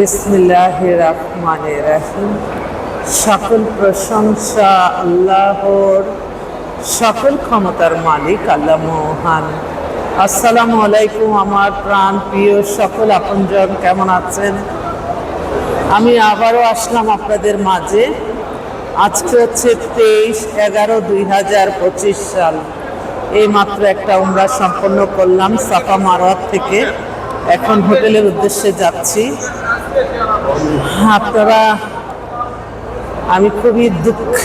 বিসমিল্লাহ রহমান রাহিম সকল প্রশংসা আল্লাহর, সকল ক্ষমতার মালিক আল্লাহ মহান। আসসালামু আলাইকুম আমার প্রাণ প্রিয় সকল আপনজন, কেমন আছেন? আমি আবারও আসলাম আপনাদের মাঝে। আজকে হচ্ছে তেইশ এগারো দুই হাজার পঁচিশ সাল। এই মাত্র একটা উমরা সম্পন্ন করলাম সাফা মারোয়ার থেকে। এখন হোটেলের উদ্দেশ্যে যাচ্ছি। আপনারা, আমি খুবই দুঃখ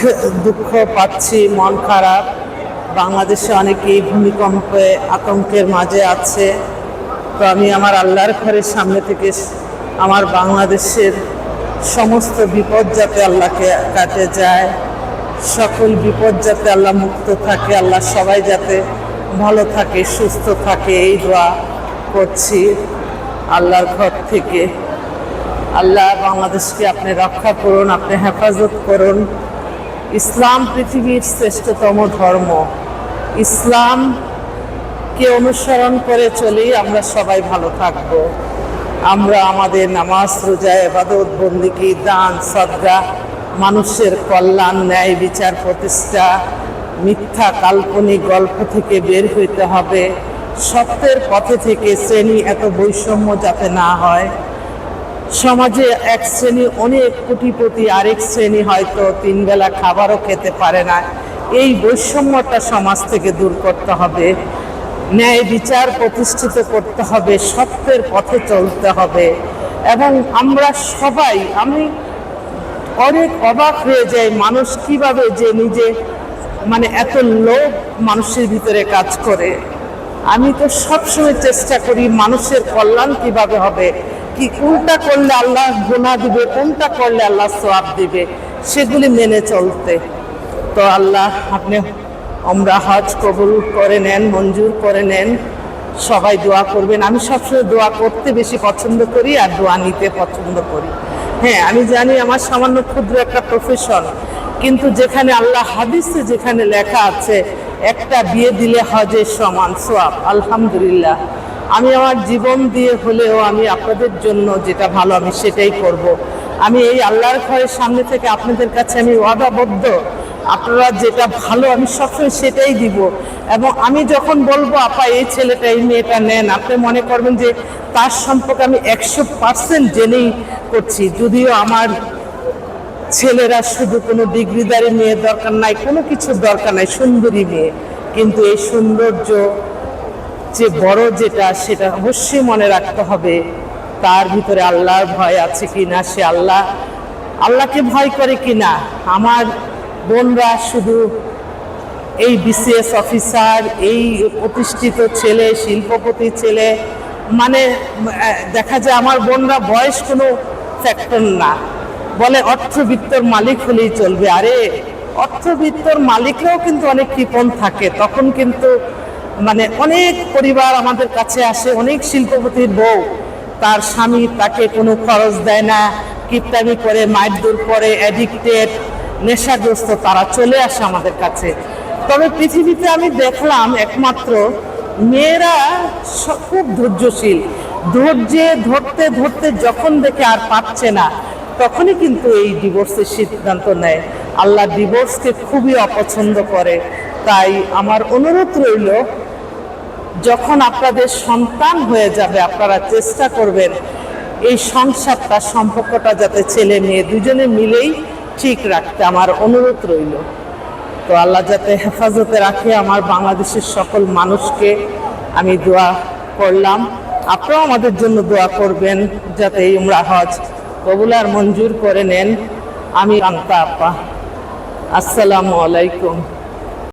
দুঃখ পাচ্ছি, মন খারাপ। বাংলাদেশে অনেকেই ভূমিকম্পে, আতঙ্কের মাঝে আছে। তো আমি আমার আল্লাহর ঘরের সামনে থেকে আমার বাংলাদেশের সমস্ত বিপদ যাতে আল্লাহকে কাটে যায়, সকল বিপদ যাতে আল্লাহ মুক্ত থাকে, আল্লাহ সবাই যাতে ভালো থাকে, সুস্থ থাকে, এই দোয়া করছি আল্লাহর ঘর থেকে। আল্লাহ বাংলাদেশকে আপনি রক্ষা করুন, আপনি হেফাজত করুন। ইসলাম পৃথিবীর শ্রেষ্ঠতম ধর্ম। ইসলামকে অনুসরণ করে চলেই আমরা সবাই ভালো থাকব। আমরা আমাদের নামাজ, রোজা এবাদত বন্দিকি দান সদ্গা মানুষের কল্যাণ, ন্যায়, বিচার, প্রতিষ্ঠা, মিথ্যা, কাল্পনিক গল্প থেকে বের হইতে হবে। সত্যের পথে থেকে শ্রেণি এত বৈষম্য যাতে না হয়। সমাজে এক শ্রেণি অনেক কোটিপতি, আরেক শ্রেণি হয়তো তিন বেলা খাবারও খেতে পারে না। এই বৈষম্যটা সমাজ থেকে দূর করতে হবে। ন্যায় বিচার প্রতিষ্ঠিত করতে হবে, সত্যের পথে চলতে হবে। এবং আমরা সবাই, আমি অনেক অবাক হয়ে যাই মানুষ কীভাবে যে নিজে মানে এত লোভ মানুষের ভিতরে কাজ করে। আমি তো সবসময় চেষ্টা করি মানুষের কল্যাণ কীভাবে হবে। কি? কোনটা করলে আল্লাহ গুণা দিবে, কোনটা করলে আল্লাহ সোয়াব দিবে? সেগুলি মেনে চলতে। তো আল্লাহ আপনি আমরা হজ কবুল করে নেন, মঞ্জুর করে নেন। সবাই দোয়া করবেন। আমি সবসময় দোয়া করতে বেশি পছন্দ করি আর দোয়া নিতে পছন্দ করি। হ্যাঁ আমি জানি আমার সামান্য ক্ষুদ্র একটা প্রফেশন কিন্তু যেখানে আল্লাহ হাদিসে যেখানে লেখা আছে, একটা বিয়ে দিলে হজের সমান সোয়াব আলহামদুলিল্লাহ। আমি আমার জীবন দিয়ে হলেও আমি আপনাদের জন্য যেটা ভালো আমি সেটাই করব। আমি এই আল্লাহর ঘরের সামনে থেকে আপনাদের কাছে আমি ওয়াদাবদ্ধ। আপনারা যেটা ভালো আমি সবসময় সেটাই দিব। এবং আমি যখন বলব, আপা, এই ছেলেটা, এই মেয়েটা নেন। আপনি মনে করবেন যে তার সম্পর্কে আমি একশো পার্সেন্ট জেনেই করছি। যদিও আমার ছেলেরা শুধু কোনো ডিগ্রিদারি মেয়ে দরকার নাই, কোনো কিছুর দরকার নাই, সুন্দরী মেয়ে। কিন্তু এই সৌন্দর্য যে বড় যেটা, সেটা অবশ্যই মনে রাখতে হবে, তার ভিতরে আল্লাহর ভয় আছে কি না সে আল্লাহ, আল্লাহকে ভয় করে কি না আমার বোনরা শুধু এই বিসিএস অফিসার এই প্রতিষ্ঠিত ছেলে, শিল্পপতি ছেলে মানে দেখা যায় আমার বোনরা বয়স কোনো ফ্যাক্টর না। বলে অর্থবিত্তর মালিক হলেই চলবে। আরে, অর্থবিত্তর মালিকেও কিন্তু অনেক কৃপণ থাকে, তখন কিন্তু মানে অনেক পরিবার আমাদের কাছে আসে, অনেক শিল্পপতির বউ। তার স্বামী তাকে কোনো খরচ দেয় না, কিপটামি করে মারদুর করে অ্যাডিক্টেড নেশাগ্রস্ত, তারা চলে আসে আমাদের কাছে। তবে পৃথিবীতে আমি দেখলাম একমাত্র মেয়েরা খুব ধৈর্যশীল। ধৈর্যে ধরতে ধরতে যখন দেখে আর পাচ্ছে না, তখনই কিন্তু এই ডিভোর্সের সিদ্ধান্ত নেয়। আল্লাহ ডিভোর্সকে খুবই অপছন্দ করে। তাই আমার অনুরোধ রইল যখন আপনাদের সন্তান হয়ে যাবে, আপনারা চেষ্টা করবেন এই সংসারটা, সম্পর্কটা যাতে ছেলে মেয়ে দুজনে মিলেই ঠিক রাখতে। আমার অনুরোধ রইল। তো আল্লাহ যাতে হেফাজতে রাখে আমার বাংলাদেশের সকল মানুষকে। আমি দোয়া করলাম। আপনারাও আমাদের জন্য দোয়া করবেন যাতে এই উমরা হজ কবুলার মঞ্জুর করে নেন। আমি কান্তা আপা। আসসালামু আলাইকুম।